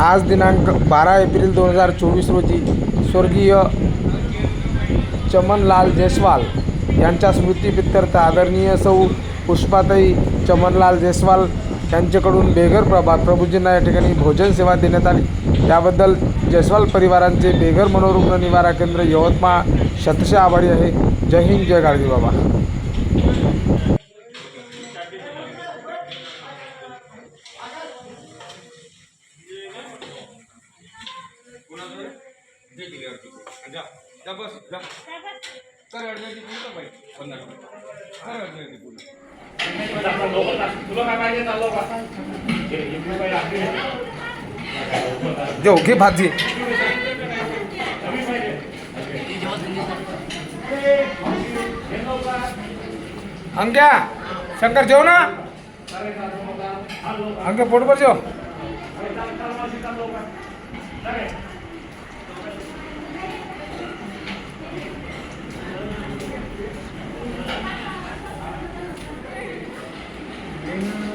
आज दिनांक बारा एप्रिल दोन हजार चोवीस रोजी स्वर्गीय चमनलाल जयस्वाल यांच्या स्मृतीप्रित्यर्थ आदरणीय सौ पुष्पाताई चमनलाल जयस्वाल यांच्याकडून बेघर प्रभात प्रभूजींना या ठिकाणी भोजन सेवा देण्यात आली. त्याबद्दल जयस्वाल परिवारांचे बेघर मनोरुग्ण निवारा केंद्र यवतमाळ शतशे आभारी आहे. जय हिंद जय गाडगे बाबा. जा. जा बस जा. कर अर्ध्याची पुढे तर बाई. पन्नास कर अर्ध्याची पुढे जो घे भाजी अंक्या शंकर जेव ना. अंक्या पोटभर जेव. Amen.